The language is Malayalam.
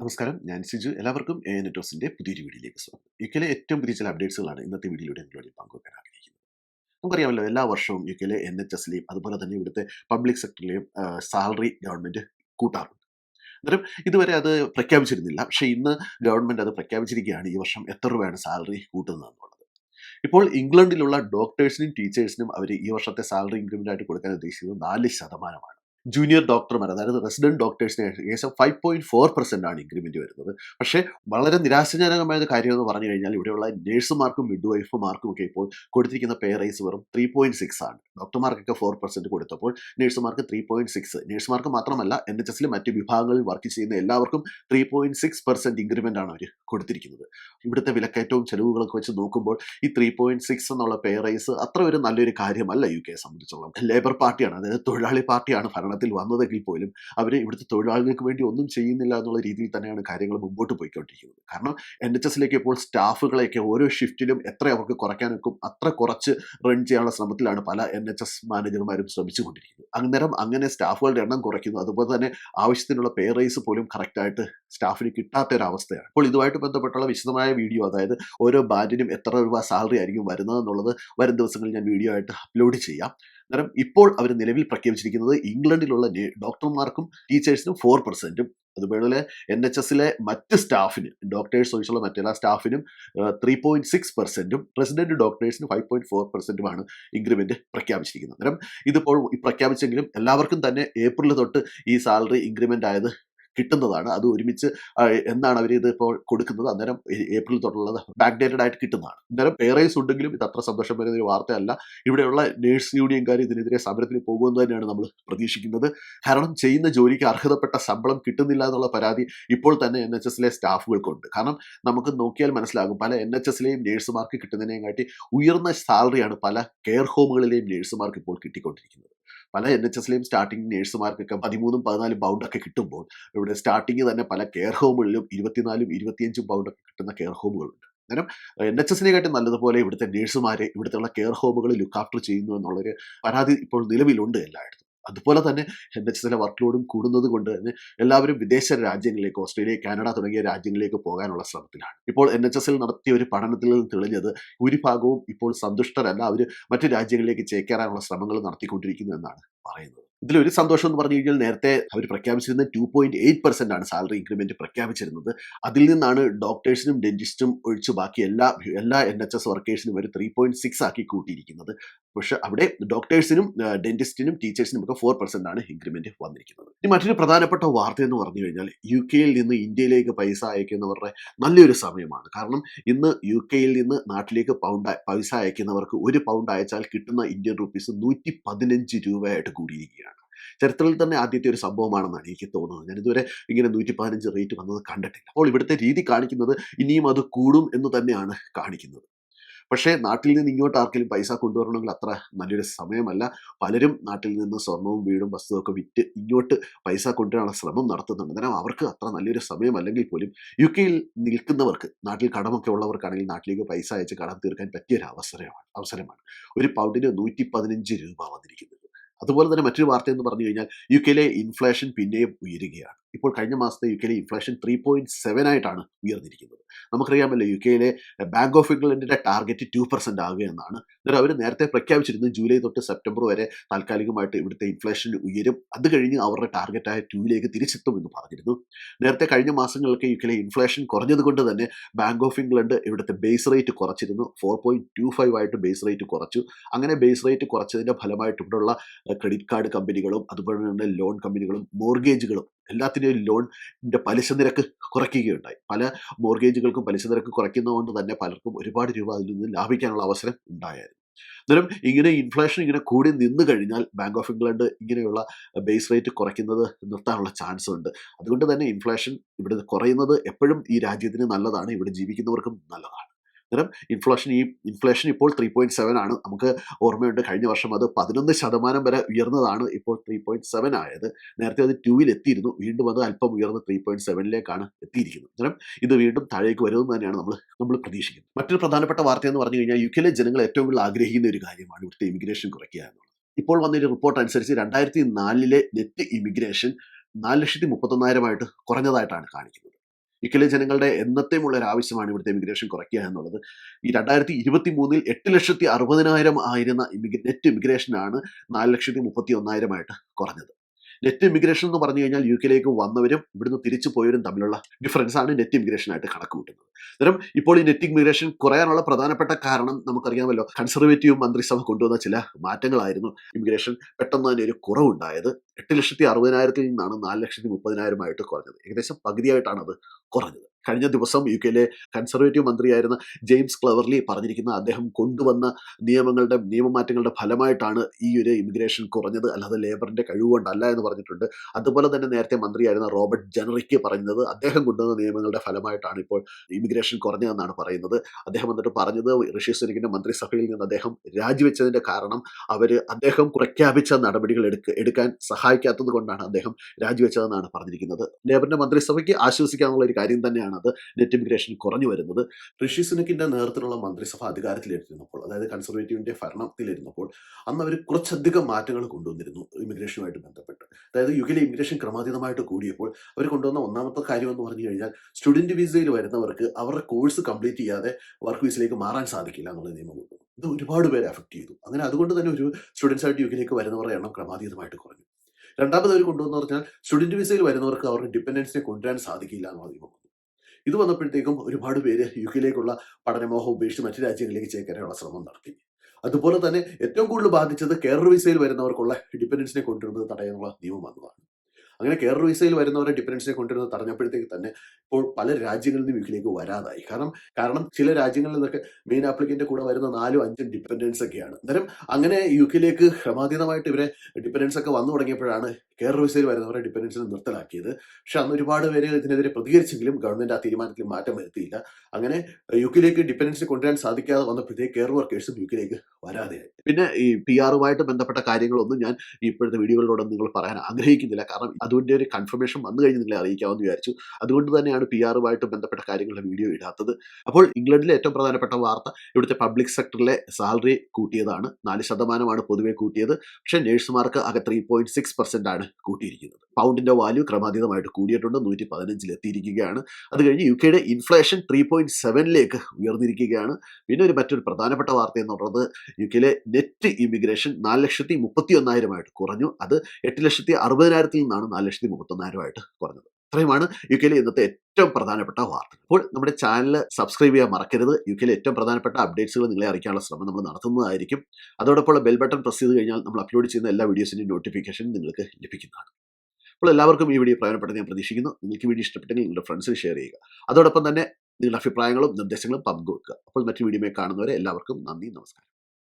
നമസ്കാരം. ഞാൻ സിജു. എല്ലാവർക്കും എ നെറ്റോസിന്റെ പുതിയൊരു വീഡിയോയിലേക്ക് സ്വാഗതം. യു ഏറ്റവും പുതിയ ചില അപ്ഡേറ്റ്സുകളാണ് ഇന്നത്തെ വീഡിയോയിലൂടെ നിങ്ങളോട് പങ്കുവെക്കാൻ ആഗ്രഹിക്കുന്നത്. നമുക്കറിയാമല്ലോ എല്ലാ വർഷവും യു കെയിലെ എൻ എച്ച് എസിലെയും അതുപോലെ തന്നെ ഇവിടുത്തെ പബ്ലിക് സെക്ടറിലെയും സാലറി ഗവൺമെന്റ് കൂട്ടാറുണ്ട്. അന്നേരം ഇതുവരെ അത് പ്രഖ്യാപിച്ചിരുന്നില്ല. പക്ഷേ ഇന്ന് ഗവൺമെന്റ് അത് പ്രഖ്യാപിച്ചിരിക്കുകയാണ് ഈ വർഷം എത്ര രൂപയാണ് സാലറി കൂട്ടുന്നത് കൂട്ടുന്നതെന്നുള്ളത്. ഇപ്പോൾ ഇംഗ്ലണ്ടിലുള്ള ഡോക്ടേഴ്സിനും ടീച്ചേഴ്സിനും അവർ ഈ വർഷത്തെ സാലറി ഇൻക്രിമെന്റ് ആയിട്ട് കൊടുക്കാൻ ഉദ്ദേശിക്കുന്നത് നാല് ശതമാനമാണ്. ജൂനിയർ ഡോക്ടർമാർ അതായത് റെസിഡന്റ് ഡോക്ടേഴ്സിന് ഏകദേശം ഫൈവ് പോയിന്റ് ഫോർ പെർസെന്റ് ആണ് ഇൻക്രിമെന്റ് വരുന്നത്. പക്ഷേ വളരെ നിരാശാജനകമായ കാര്യം എന്ന് പറഞ്ഞു കഴിഞ്ഞാൽ ഇവിടെയുള്ള നഴ്സുമാർക്കും മിഡ് വൈഫുമാർക്കും ഒക്കെ ഇപ്പോൾ കൊടുത്തിരിക്കുന്ന പേ റൈസ് വെറും ത്രീ പോയിന്റ് സിക്സ് ആണ്. ഡോക്ടർമാർക്കൊക്കെ ഫോർ പെർസെന്റ് കൊടുത്തപ്പോൾ നഴ്സുമാർക്ക് ത്രീ പോയിന്റ് സിക്സ് നഴ്സുമാർക്ക് മാത്രമല്ല എൻ എച്ച് എസിലെ മറ്റ് വിഭാഗങ്ങളിൽ വർക്ക് ചെയ്യുന്ന എല്ലാവർക്കും three point six percent increment ആണ് അവർ കൊടുത്തിരിക്കുന്നത്. ഇവിടുത്തെ വിലക്കയറ്റവും ചെലവുകളൊക്കെ വെച്ച് നോക്കുമ്പോൾ ഈ ത്രീ പോയിന്റ് സിക്സ് എന്നുള്ള പേ റൈസ് അത്ര ഒരു നല്ലൊരു കാര്യമല്ല യു കെ സംബന്ധിച്ചോളം. ലേബർ പാർട്ടിയാണ് അതായത് തൊഴിലാളി പാർട്ടിയാണ് ഭരണത്തിൽ വന്നതെങ്കിൽ പോലും അവർ ഇവിടുത്തെ തൊഴിലാളികൾക്ക് വേണ്ടി ഒന്നും ചെയ്യുന്നില്ല എന്നുള്ള രീതിയിൽ തന്നെയാണ് കാര്യങ്ങൾ മുമ്പോട്ട് പോയിക്കൊണ്ടിരിക്കുന്നത്. കാരണം എൻ എച്ച് എസിലേക്ക് ഇപ്പോൾ സ്റ്റാഫുകളെയൊക്കെ ഓരോ ഷിഫ്റ്റിലും എത്ര അവർക്ക് കുറയ്ക്കാനൊക്കെ അത്ര കുറച്ച് റൺ ചെയ്യാനുള്ള ശ്രമത്തിലാണ് പല എൻ എച്ച് എസ് മാനേജർമാരും ശ്രമിച്ചുകൊണ്ടിരിക്കുന്നത്. അന്നേരം അങ്ങനെ സ്റ്റാഫുകളുടെ എണ്ണം കുറയ്ക്കുന്നു. അതുപോലെ തന്നെ ആവശ്യത്തിനുള്ള പേ റൈസ് പോലും കറക്റ്റായിട്ട് സ്റ്റാഫിന് കിട്ടാത്ത ഒരു അവസ്ഥയാണ് അപ്പോൾ ഇതുമായിട്ട് ബന്ധപ്പെട്ടുള്ള വിശദമായ വീഡിയോ അതായത് ഓരോ ബാൻഡിനും എത്ര രൂപ സാലറി ആയിരിക്കും വരുന്നത് എന്നുള്ളത് വരും ദിവസങ്ങളിൽ ഞാൻ വീഡിയോ ആയിട്ട് അപ്ലോഡ് ചെയ്യാം. അന്നേരം ഇപ്പോൾ അവർ നിലവിൽ പ്രഖ്യാപിച്ചിരിക്കുന്നത് ഇംഗ്ലണ്ടിലുള്ള ഡോക്ടർമാർക്കും ടീച്ചേഴ്സിനും ഫോർ പെർസെന്റും അതുപോലെ എൻ എച്ച് എസിലെ മറ്റ് സ്റ്റാഫിന് ഡോക്ടേഴ്സ് ഒഴിച്ചുള്ള മറ്റെല്ലാ സ്റ്റാഫിനും ത്രീ പോയിന്റ് സിക്സ് പെർസെന്റും പ്രസിഡന്റ് ഡോക്ടേഴ്സിന് ഫൈവ് പോയിന്റ് ഫോർ പെർസെന്റുമാണ് ഇൻക്രിമെന്റ് പ്രഖ്യാപിച്ചിരിക്കുന്നത്. അന്നേരം ഇതിപ്പോൾ പ്രഖ്യാപിച്ചെങ്കിലും എല്ലാവർക്കും തന്നെ ഏപ്രിൽ തൊട്ട് ഈ സാലറി ഇൻക്രിമെന്റ് ആയത് കിട്ടുന്നതാണ്. അത് ഒരുമിച്ച് എന്നാണ് അവർ ഇത് ഇപ്പോൾ കൊടുക്കുന്നത്. അന്നേരം ഏപ്രിൽ തൊട്ടുള്ളത് ബാക്ക് ഡേറ്റഡ് ആയിട്ട് കിട്ടുന്നതാണ്. അന്നേരം പേറേസ് ഉണ്ടെങ്കിലും ഇത് അത്ര സന്തോഷം വരുന്ന ഒരു വാർത്തയല്ല. ഇവിടെയുള്ള നേഴ്സ് യൂണിയൻകാർ ഇതിനെതിരെ സമരത്തിന് പോകുമെന്ന് തന്നെയാണ് നമ്മൾ പ്രതീക്ഷിക്കുന്നത്. കാരണം ചെയ്യുന്ന ജോലിക്ക് അർഹതപ്പെട്ട ശമ്പളം കിട്ടുന്നില്ല എന്നുള്ള പരാതി ഇപ്പോൾ തന്നെ എൻ എച്ച് എസിലെ സ്റ്റാഫുകൾക്കുണ്ട്. കാരണം നമുക്ക് നോക്കിയാൽ മനസ്സിലാകും പല എൻ എച്ച് എസിലെയും നേഴ്സുമാർക്ക് കിട്ടുന്നതിനെയും കാട്ടി ഉയർന്ന സാലറിയാണ് പല കെയർ ഹോമുകളിലെയും നേഴ്സുമാർക്ക് ഇപ്പോൾ കിട്ടിക്കൊണ്ടിരിക്കുന്നത്. പല എൻ എച്ച് എസിലെയും സ്റ്റാർട്ടിംഗ് നേഴ്സുമാർക്കൊക്കെ പതിമൂന്നും പതിനാലും പൗണ്ടൊക്കെ കിട്ടുമ്പോൾ ഇവിടെ സ്റ്റാർട്ടിങ് തന്നെ പല കെയർ ഹോമുകളിലും ഇരുപത്തിനാലും ഇരുപത്തിയഞ്ചും പൗണ്ടൊക്കെ കിട്ടുന്ന കെയർ ഹോമുകളുണ്ട് അന്നേരം എൻ എച്ച് എസിനെ കാട്ടി നല്ലതുപോലെ ഇവിടുത്തെ നേഴ്സുമാരെ ഇവിടുത്തെ കെയർ ഹോമുകൾ ലുക്ക് ആഫ്റ്റർ ചെയ്യുന്നു എന്നുള്ളൊരു പരാതി ഇപ്പോൾ നിലവിലുണ്ട് എല്ലായിടത്തും. അതുപോലെ തന്നെ എൻ എച്ച് എസിലെ വർക്ക് ലോഡും കൂടുന്നത് കൊണ്ട് തന്നെ എല്ലാവരും വിദേശ രാജ്യങ്ങളിലേക്ക് ഓസ്ട്രേലിയ കാനഡ തുടങ്ങിയ രാജ്യങ്ങളിലേക്ക് പോകാനുള്ള ശ്രമത്തിലാണ്. ഇപ്പോൾ എൻ എച്ച് എസിൽ നടത്തിയ ഒരു പഠനത്തിൽ നിന്ന് തെളിഞ്ഞത് ഭൂരിഭാഗവും ഇപ്പോൾ സന്തുഷ്ടരല്ല. അവർ മറ്റു രാജ്യങ്ങളിലേക്ക് ചേക്കേറാനുള്ള ശ്രമങ്ങൾ നടത്തിക്കൊണ്ടിരിക്കുന്നു എന്നാണ്. പറയുന്നത്. ഇതിലൊരു സന്തോഷം എന്ന് പറഞ്ഞു കഴിഞ്ഞാൽ നേരത്തെ അവർ പ്രഖ്യാപിച്ചിരുന്ന ടു പോയിന്റ് എയ്റ്റ് പെർസെന്റ് ആണ് സാലറി ഇൻക്രിമെന്റ് പ്രഖ്യാപിച്ചിരുന്നത്. അതിൽ നിന്നാണ് ഡോക്ടേഴ്സിനും ഡെന്റിസ്റ്റും ഒഴിച്ചു ബാക്കി എല്ലാ എല്ലാ എൻ എച്ച് എസ് വർക്കേഴ്സിനും ഒരു ത്രീ പോയിന്റ് സിക്സ് ആക്കി കൂട്ടിയിരിക്കുന്നത്. പക്ഷെ അവിടെ ഡോക്ടേഴ്സിനും ഡെന്റിസ്റ്റിനും ടീച്ചേഴ്സിനും ഒക്കെ ഫോർ പെർസെന്റ് ആണ് ഇൻക്രിമെന്റ് വന്നിരിക്കുന്നത്. ഇനി മറ്റൊരു പ്രധാനപ്പെട്ട വാർത്ത എന്ന് പറഞ്ഞു കഴിഞ്ഞാൽ യു കെയിൽ നിന്ന് ഇന്ത്യയിലേക്ക് പൈസ അയക്കുന്നവരുടെ നല്ലൊരു സമയമാണ്. കാരണം ഇന്ന് യു കെയിൽ നിന്ന് നാട്ടിലേക്ക് പൗണ്ട് പൈസ അയക്കുന്നവർക്ക് ഒരു പൗണ്ട് അയച്ചാൽ കിട്ടുന്ന ഇന്ത്യൻ റുപ്പീസ് നൂറ്റി പതിനഞ്ച് രൂപയായിട്ട് കൂടിയിരിക്കുകയാണ്. ചരിത്രത്തിൽ തന്നെ ആദ്യത്തെ ഒരു സംഭവമാണെന്നാണ് എനിക്ക് തോന്നുന്നത്. ഞാനിതുവരെ ഇങ്ങനെ നൂറ്റി പതിനഞ്ച് റേറ്റ് വന്നത് കണ്ടിട്ടില്ല. അപ്പോൾ ഇവിടുത്തെ രീതി കാണിക്കുന്നത് ഇനിയും അത് കൂടും എന്ന് തന്നെയാണ് കാണിക്കുന്നത്. പക്ഷേ നാട്ടിൽ നിന്ന് ഇങ്ങോട്ട് ആർക്കെങ്കിലും പൈസ കൊണ്ടുവരണമെങ്കിൽ അത്ര നല്ലൊരു സമയമല്ല. പലരും നാട്ടിൽ നിന്ന് സ്വർണവും വീടും വസ്തുവും ഒക്കെ വിറ്റ് ഇങ്ങോട്ട് പൈസ കൊണ്ടുവരാനുള്ള ശ്രമം നടത്തുന്നുണ്ട്. അന്നേരം അവർക്ക് അത്ര നല്ലൊരു സമയമല്ലെങ്കിൽ പോലും യു കെയിൽ നിൽക്കുന്നവർക്ക് നാട്ടിൽ കടമൊക്കെ ഉള്ളവർക്കാണെങ്കിൽ നാട്ടിലേക്ക് പൈസ അയച്ച് കടം തീർക്കാൻ പറ്റിയൊരു അവസരമാണ് അവസരമാണ്. ഒരു പൗണ്ടിന് നൂറ്റി പതിനഞ്ച് രൂപ വന്നിരിക്കുന്നത്. അതുപോലെ തന്നെ മറ്റൊരു വാർത്ത എന്ന് പറഞ്ഞു കഴിഞ്ഞാൽ യു കെയിലെ ഇൻഫ്ലേഷൻ പിന്നെയും ഉയരുകയാണ്. ഇപ്പോൾ കഴിഞ്ഞ മാസത്തെ യു കെയിലെ ഇൻഫ്ലേഷൻ ത്രീ പോയിന്റ് സെവൻ ആയിട്ടാണ് ഉയർന്നിരിക്കുന്നത്. നമുക്കറിയാമല്ലോ യു കെയിലെ ബാങ്ക് ഓഫ് ഇംഗ്ലണ്ടിന്റെ ടാർഗറ്റ് ടു പെർസെന്റ് ആകുകയെന്നാണ് എന്നിട്ട് അവർ നേരത്തെ പ്രഖ്യാപിച്ചിരുന്നു ജൂലൈ തൊട്ട് സെപ്റ്റംബർ വരെ താൽക്കാലികമായിട്ട് ഇവിടുത്തെ ഇൻഫ്ലേഷൻ ഉയരും. അത് കഴിഞ്ഞ് അവരുടെ ടാർഗറ്റായ ടൂയിലേക്ക് തിരിച്ചെത്തും എന്ന് പറഞ്ഞിരുന്നു. നേരത്തെ കഴിഞ്ഞ മാസങ്ങളിലൊക്കെ യു കെയിലെ ഇൻഫ്ലേഷൻ കുറഞ്ഞതുകൊണ്ട് തന്നെ ബാങ്ക് ഓഫ് ഇംഗ്ലണ്ട് ഇവിടുത്തെ ബേസ് റേറ്റ് കുറച്ചിരുന്നു. ഫോർ പോയിന്റ് ടു ഫൈവ് ആയിട്ട് ബേസ് റേറ്റ് കുറച്ചു. അങ്ങനെ ബേസ് റേറ്റ് കുറച്ചതിന്റെ ഫലമായിട്ട് ഇവിടെയുള്ള ക്രെഡിറ്റ് കാർഡ് കമ്പനികളും അതുപോലെ തന്നെ ലോൺ കമ്പനികളും മോർഗേജുകളും എല്ലാത്തിന്റെയും ലോണിന്റെ പലിശ നിരക്ക് കുറയ്ക്കുകയുണ്ടായി. പല മോർഗേജുകൾക്കും പലിശ നിരക്ക് കുറയ്ക്കുന്നതുകൊണ്ട് തന്നെ പലർക്കും ഒരുപാട് രൂപ അതിൽ നിന്ന് ലാഭിക്കാനുള്ള അവസരം ഉണ്ടായിരുന്നു അന്നേരം ഇങ്ങനെ ഇൻഫ്ലേഷൻ ഇങ്ങനെ കൂടി നിന്ന് കഴിഞ്ഞാൽ ബാങ്ക് ഓഫ് ഇംഗ്ലണ്ട് ഇങ്ങനെയുള്ള ബേസ് റേറ്റ് കുറയ്ക്കുന്നത് നിർത്താനുള്ള ചാൻസ് ഉണ്ട്. അതുകൊണ്ട് തന്നെ ഇൻഫ്ലേഷൻ ഇവിടെ കുറയുന്നത് എപ്പോഴും ഈ രാജ്യത്തിന് നല്ലതാണ്. ഇവിടെ ജീവിക്കുന്നവർക്കും നല്ലതാണ്. അന്നേരം ഇൻഫ്ലേഷൻ ഈ ഇൻഫ്ലേഷൻ ഇപ്പോൾ ത്രീ പോയിന്റ് സെവൻ ആണ്. നമുക്ക് ഓർമ്മയുണ്ട് കഴിഞ്ഞ വർഷം അത് പതിനൊന്ന് ശതമാനം വരെ ഉയർന്നതാണ്. ഇപ്പോൾ ത്രീ പോയിന്റ് സെവൻ ആയത്. നേരത്തെ അത് ടൂവിൽ എത്തിയിരുന്നു. വീണ്ടും അത് അല്പം ഉയർന്ന് ത്രീ പോയിന്റ് സെവനിലേക്കാണ് എത്തിയിരിക്കുന്നത്. അന്നേരം ഇത് വീണ്ടും താഴേക്ക് വരുമെന്ന് തന്നെയാണ് നമ്മൾ നമ്മൾ പ്രതീക്ഷിക്കുന്നത്. മറ്റൊരു പ്രധാനപ്പെട്ട വാർത്ത എന്ന് പറഞ്ഞു കഴിഞ്ഞാൽ യു കെയിലെ ജനങ്ങൾ ഏറ്റവും കൂടുതൽ ആഗ്രഹിക്കുന്ന ഒരു കാര്യമാണ് ഇവിടുത്തെ ഇമിഗ്രേഷൻ കുറയ്ക്കുക എന്നുള്ളത്. ഇപ്പോൾ വന്നൊരു റിപ്പോർട്ട് അനുസരിച്ച് രണ്ടായിരത്തി നാലിലെ നെറ്റ് ഇമിഗ്രേഷൻ നാല് ലക്ഷത്തി മുപ്പത്തൊന്നായിരമായിട്ട് കുറഞ്ഞതായിട്ടാണ് കാണിക്കുന്നത്. യു കെയിലെ ജനങ്ങളുടെ എന്നത്തെയുമുള്ള ഒരു ആവശ്യമാണ് ഇവിടുത്തെ ഇമിഗ്രേഷൻ കുറയ്ക്കുക എന്നുള്ളത്. ഈ രണ്ടായിരത്തി ഇരുപത്തി മൂന്നിൽ എട്ട് ലക്ഷത്തി അറുപതിനായിരം ആയിരുന്ന ഇമിഗ്ര നെറ്റ് ഇമിഗ്രേഷനാണ് നാല് ലക്ഷത്തി മുപ്പത്തി ഒന്നായിരമായിട്ട് കുറഞ്ഞത്. നെറ്റ് ഇമിഗ്രേഷൻ എന്ന് പറഞ്ഞു കഴിഞ്ഞാൽ യു കെയിലേക്ക് വന്നവരും ഇവിടുന്ന് തിരിച്ചു പോയവരും തമ്മിലുള്ള ഡിഫറൻസ് ആണ് നെറ്റ് ഇമിഗ്രേഷൻ ആയിട്ട് കണക്ക് കൂട്ടുന്നത് അന്നേരം ഇപ്പോൾ ഈ നെറ്റ് ഇമിഗ്രേഷൻ കുറയാനുള്ള പ്രധാനപ്പെട്ട കാരണം നമുക്കറിയാമല്ലോ കൺസർവേറ്റീവ് മന്ത്രിസഭ കൊണ്ടുവന്ന ചില മാറ്റങ്ങളായിരുന്നു ഇമിഗ്രേഷൻ പെട്ടെന്ന് തന്നെ ഒരു കുറവുണ്ടായത്. എട്ട് ലക്ഷത്തി അറുപതിനായിരത്തിൽ നിന്നാണ് നാല് ലക്ഷത്തി മുപ്പതിനായിരമായിട്ട് കുറഞ്ഞത്. ഏകദേശം പകുതിയായിട്ടാണ് അത് കുറഞ്ഞത്. കഴിഞ്ഞ ദിവസം യു കെയിലെ കൺസർവേറ്റീവ് മന്ത്രിയായിരുന്ന ജെയിംസ് ക്ലവർലി പറഞ്ഞിരിക്കുന്ന അദ്ദേഹം കൊണ്ടുവന്ന നിയമങ്ങളുടെ നിയമമാറ്റങ്ങളുടെ ഫലമായിട്ടാണ് ഈ ഒരു ഇമിഗ്രേഷൻ കുറഞ്ഞത്. അല്ലാതെ ലേബറിന്റെ കഴിവുകൊണ്ടല്ല എന്ന് പറഞ്ഞിട്ടുണ്ട്. അതുപോലെ തന്നെ നേരത്തെ മന്ത്രിയായിരുന്ന റോബർട്ട് ജനറിക്ക് പറഞ്ഞത് അദ്ദേഹം കൊണ്ടുവന്ന നിയമങ്ങളുടെ ഫലമായിട്ടാണ് ഇപ്പോൾ ഇമിഗ്രേഷൻ കുറഞ്ഞതെന്നാണ് പറയുന്നത്. അദ്ദേഹം എന്നിട്ട് പറഞ്ഞത് ഋഷി സുനിക്കിന്റെ മന്ത്രിസഭയിൽ നിന്ന് അദ്ദേഹം രാജിവെച്ചതിന്റെ കാരണം അവർ അദ്ദേഹം പ്രഖ്യാപിച്ച നടപടികൾ എടുക്ക എടുക്കാൻ സഹായിക്കാത്തത് കൊണ്ടാണ് അദ്ദേഹം രാജിവെച്ചതെന്നാണ് പറഞ്ഞിരിക്കുന്നത്. ലേബറിന്റെ മന്ത്രിസഭയ്ക്ക് ആശ്വസിക്കാനുള്ള ഒരു കാര്യം തന്നെയാണ് അത്. നെറ്റ് ഇമിഗ്രേഷൻ കുറഞ്ഞു വരുന്നത്. ഋഷി സുനക്കിന്റെ നേതൃത്വത്തിലുള്ള മന്ത്രിസഭ അധികാരത്തിലിരുന്നപ്പോൾ അതായത് കൺസർവേറ്റീവിന്റെ ഭരണത്തിലിരുന്നപ്പോൾ അന്ന് അവർ കുറച്ചധികം മാറ്റങ്ങൾ കൊണ്ടുവന്നിരുന്നു ഇമിഗ്രേഷനുമായിട്ട് ബന്ധപ്പെട്ട്. അതായത് യുഗിലെ ഇമിഗ്രേഷൻ ക്രമാതീതമായിട്ട് കൂടിയപ്പോൾ അവർ കൊണ്ടുവന്ന ഒന്നാമത്തെ കാര്യം എന്ന് പറഞ്ഞു കഴിഞ്ഞാൽ സ്റ്റുഡന്റ് വിസയിൽ വരുന്നവർക്ക് അവരുടെ കോഴ്സ് കംപ്ലീറ്റ് ചെയ്യാതെ വർക്ക് വിസയിലേക്ക് മാറാൻ സാധിക്കില്ല എന്നുള്ള നിയമം ഇത് ഒരുപാട് പേരെ അഫക്ട് ചെയ്തു. അങ്ങനെ അതുകൊണ്ട് തന്നെ ഒരു സ്റ്റുഡൻസ് ആയിട്ട് യുഗിലേക്ക് വരുന്നവരുടെ എണ്ണം ക്രമാതീതമായിട്ട് കുറഞ്ഞു. രണ്ടാമത് അവർ കൊണ്ടുവന്ന് പറഞ്ഞാൽ സ്റ്റുഡന്റ് വിസയിൽ വരുന്നവർക്ക് അവരുടെ ഡിപ്പെൻഡൻസിനെ കൊണ്ടുവരാൻ സാധിക്കില്ല എന്ന് പറയുമ്പോൾ ഇത് വന്നപ്പോഴത്തേക്കും ഒരുപാട് പേര് യു കെയിലേക്കുള്ള പഠനമോഹം ഉപേക്ഷിച്ച് മറ്റു രാജ്യങ്ങളിലേക്ക് ചേക്കാനുള്ള ശ്രമം നടത്തി. അതുപോലെ തന്നെ ഏറ്റവും കൂടുതൽ ബാധിച്ചത് കെയർ വിസയിൽ വരുന്നവർക്കുള്ള ഡിപ്പെൻഡൻസിനെ കൊണ്ടുവരുന്നത് തടയാനുള്ള നിയമം വന്നതാണ്. അങ്ങനെ കെയർ വിസയിൽ വരുന്നവരെ ഡിപ്പെൻഡൻസിനെ കൊണ്ടുവരുന്നത് തടഞ്ഞപ്പോഴത്തേക്ക് തന്നെ ഇപ്പോൾ പല രാജ്യങ്ങളിൽ നിന്നും വീട്ടിലേക്ക് വരാതായി. കാരണം കാരണം ചില രാജ്യങ്ങളിൽ നിന്നൊക്കെ മെയിൻ ആപ്ലിക്കന്റെ കൂടെ വരുന്ന നാലും അഞ്ചും ഡിപ്പെൻഡൻസ് ഒക്കെയാണ്. അന്നേരം അങ്ങനെ യു കെയിലേക്ക് ക്രമാതീതമായിട്ട് ഇവരെ ഡിപ്പെൻഡൻസ് ഒക്കെ വന്നു തുടങ്ങിയപ്പോഴാണ് കെയർ വിസയിൽ വരുന്നവരെ ഡിപ്പെൻഡൻസിന് നിർത്തലാക്കിയത്. പക്ഷെ അന്ന് ഒരുപാട് പേര് ഇതിനെതിരെ പ്രതികരിച്ചെങ്കിലും ഗവൺമെന്റ് ആ തീരുമാനത്തിൽ മാറ്റം വരുത്തിയില്ല. അങ്ങനെ യു കെയിലേക്ക് ഡിപ്പെൻഡൻസ് കൊണ്ടുവരാൻ സാധിക്കാതെ വന്നപ്പോഴത്തേക്ക് കെയർ വർക്കേഴ്സും യു കെയിലേക്ക് വരാതെയായി. പിന്നെ ഈ പി ആറുമായിട്ട് ബന്ധപ്പെട്ട കാര്യങ്ങളൊന്നും ഞാൻ ഇപ്പോഴത്തെ വീഡിയോകളിലൂടെ നിങ്ങൾ പറയാൻ ആഗ്രഹിക്കുന്നില്ല. കാരണം അതുകൊണ്ട് ഒരു കൺഫർമേഷൻ വന്നു കഴിഞ്ഞ് നിങ്ങളെ അറിയിക്കാമെന്ന് വിചാരിച്ചു. അതുകൊണ്ട് തന്നെയാണ് പി ആറുമായിട്ട് ബന്ധപ്പെട്ട കാര്യങ്ങളുടെ വീഡിയോ ഇടാത്തത്. അപ്പോൾ ഇംഗ്ലണ്ടിലെ ഏറ്റവും പ്രധാനപ്പെട്ട വാർത്ത ഇവിടുത്തെ പബ്ലിക് സെക്ടറിലെ സാലറി കൂട്ടിയതാണ്. നാല് ശതമാനമാണ് പൊതുവെ കൂട്ടിയത്. പക്ഷേ നേഴ്സുമാർക്ക് ആകെ ത്രീ പോയിന്റ് സിക്സ് പെർസെന്റ് ആണ് കൂട്ടിയിരിക്കുന്നത്. പൗണ്ടിന്റെ വാല്യൂ ക്രമാതീതമായിട്ട് കൂടിയിട്ടുണ്ട്. നൂറ്റി പതിനഞ്ചിൽ എത്തിയിരിക്കുകയാണ്. അത് കഴിഞ്ഞ് യു കെയുടെ ഇൻഫ്ലേഷൻ ത്രീ പോയിന്റ് സെവനിലേക്ക് ഉയർന്നിരിക്കുകയാണ്. പിന്നെ ഒരു മറ്റൊരു പ്രധാനപ്പെട്ട വാർത്ത എന്ന് പറയുന്നത് യു കെയിലെ നെറ്റ് ഇമിഗ്രേഷൻ നാല് ലക്ഷത്തി മുപ്പത്തി ഒന്നായിരമായിട്ട് കുറഞ്ഞു. അത് എട്ട് ലക്ഷത്തി അറുപതിനായിരത്തിൽ നിന്നാണ് നാല് ലക്ഷത്തി മുപ്പത്തൊന്നായിരമായിട്ട് കുറഞ്ഞത്. ഇത്രയുമാണ് യു കെയിലെ ഇന്നത്തെ ഏറ്റവും പ്രധാനപ്പെട്ട വാർത്ത അപ്പോൾ നമ്മുടെ ചാനൽ സബ്സ്ക്രൈബ് ചെയ്യാൻ മറക്കരുത്. യു കെയിലെ ഏറ്റവും പ്രധാനപ്പെട്ട അപ്ഡേറ്റ്സുകൾ നിങ്ങളെ അറിയിക്കാനുള്ള ശ്രമം നമ്മൾ നടത്തുന്നതായിരിക്കും. അതോടൊപ്പം ബെൽ ബട്ടൺ പ്രസ് ചെയ്ത് കഴിഞ്ഞാൽ നമ്മൾ അപ്ലോഡ് ചെയ്യുന്ന എല്ലാ വീഡിയോസിന്റെയും നോട്ടിഫിക്കേഷൻ നിങ്ങൾക്ക് ലഭിക്കുന്നതാണ്. അപ്പോൾ എല്ലാവർക്കും ഈ വീഡിയോ പ്രയോജനപ്പെട്ടത് ഞാൻ പ്രതീക്ഷിക്കുന്നു. നിങ്ങൾക്ക് വീഡിയോ ഇഷ്ടപ്പെട്ടെങ്കിൽ നിങ്ങളുടെ ഫ്രണ്ട്സിന് ഷെയർ ചെയ്യുക. അതോടൊപ്പം തന്നെ നിങ്ങളുടെ അഭിപ്രായങ്ങളും നിർദ്ദേശങ്ങളും പങ്കുവെക്കുക. അപ്പോൾ മറ്റു വീഡിയോ കാണുന്നവരെ എല്ലാവർക്കും നന്ദി നമസ്കാരം.